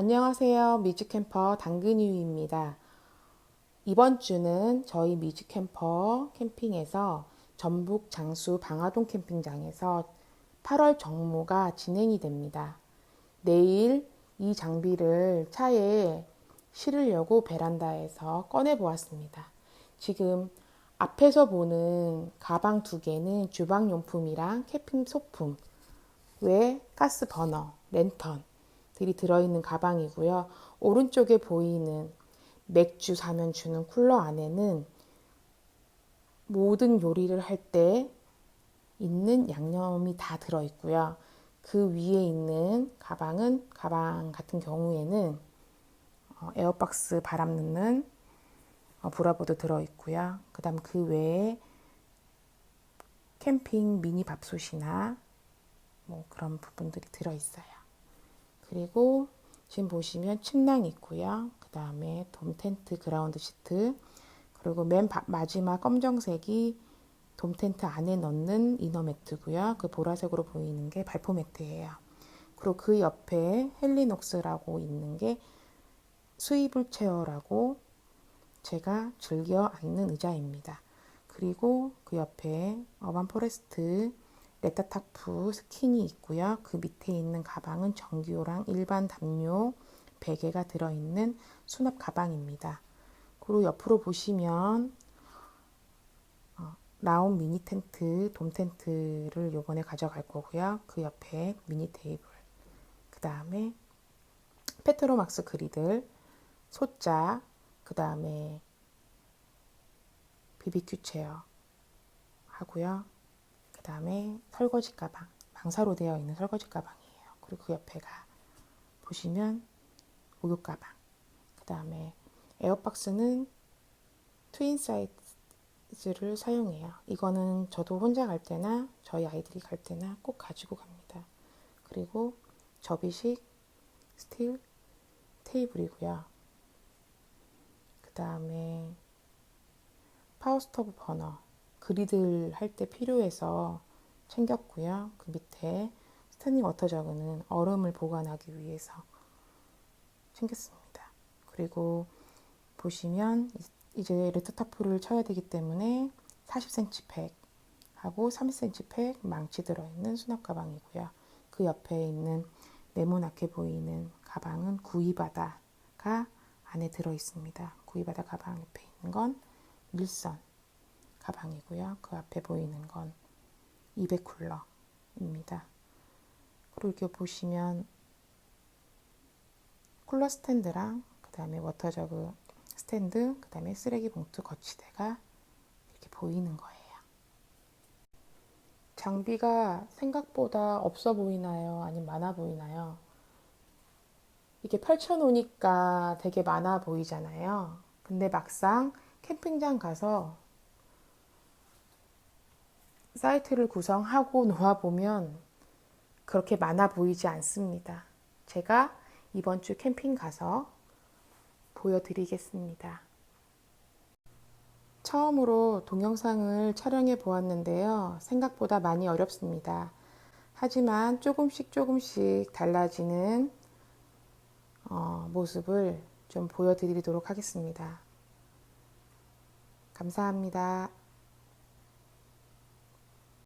안녕하세요. 뮤직캠퍼 당근이유입니다. 이번 주는 저희 뮤직캠퍼 캠핑에서 전북 장수 방화동 캠핑장에서 8월 정모가 진행이 됩니다. 내일 이 장비를 차에 실으려고 베란다에서 꺼내 보았습니다. 지금 앞에서 보는 가방 두 개는 주방용품이랑 캠핑 소품, 외 가스 버너, 랜턴 들이 들어있는 가방이고요. 오른쪽에 보이는 맥주 사면 주는 쿨러 안에는 모든 요리를 할 때 있는 양념이 다 들어있고요. 그 위에 있는 가방은 가방 같은 경우에는 어, 에어박스 바람 넣는 어, 브라보도 들어있고요. 그 다음 그 외에 캠핑 미니 밥솥이나 뭐 그런 부분들이 들어있어요. 그리고 지금 보시면 침낭이 있고요. 그 다음에 돔 텐트 그라운드 시트 그리고 맨 바, 마지막 검정색이 돔 텐트 안에 넣는 이너 매트고요. 그 보라색으로 보이는 게 발포 매트예요. 그리고 그 옆에 헬리녹스라고 있는 게 스위블 체어라고 제가 즐겨 앉는 의자입니다. 그리고 그 옆에 어반 포레스트 레타타프 스킨이 있고요. 그 밑에 있는 가방은 전기요랑 일반 담요 베개가 들어있는 수납 가방입니다. 그리고 옆으로 보시면 어, 라운 미니 텐트, 돔 텐트를 요번에 가져갈 거고요. 그 옆에 미니 테이블, 그 다음에 페트로막스 그리들, 소자, 그 다음에 BBQ 체어 하고요. 그 다음에 설거지 가방, 망사로 되어 있는 설거지 가방이에요. 그리고 그 옆에가 보시면 목욕 가방. 그 다음에 에어박스는 트윈 사이즈를 사용해요. 이거는 저도 혼자 갈 때나 저희 아이들이 갈 때나 꼭 가지고 갑니다. 그리고 접이식 스틸 테이블이고요. 그 다음에 파워스토브 버너 그리들 할 때 필요해서 챙겼고요. 그 밑에 스탠딩 워터 저그는 얼음을 보관하기 위해서 챙겼습니다. 그리고 보시면 이제 레터타프를 쳐야 되기 때문에 40cm 팩 하고 30cm 팩 망치 들어있는 수납 가방이고요. 그 옆에 있는 네모나게 보이는 가방은 구이바다가 안에 들어 있습니다. 구이바다 가방 옆에 있는 건 밀선 가방이고요. 그 앞에 보이는 건 200쿨러입니다. 그리고 이렇게 보시면 쿨러 스탠드랑 그 다음에 워터저그 스탠드, 그 다음에 쓰레기 봉투 거치대가 이렇게 보이는 거예요. 장비가 생각보다 없어 보이나요? 아니면 많아 보이나요? 이렇게 펼쳐놓으니까 되게 많아 보이잖아요. 근데 막상 캠핑장 가서 사이트를 구성하고 놓아보면 그렇게 많아 보이지 않습니다. 제가 이번 주 캠핑 가서 보여드리겠습니다. 처음으로 동영상을 촬영해 보았는데요. 생각보다 많이 어렵습니다. 하지만 조금씩 조금씩 달라지는 어, 모습을 좀 보여드리도록 하겠습니다. 감사합니다.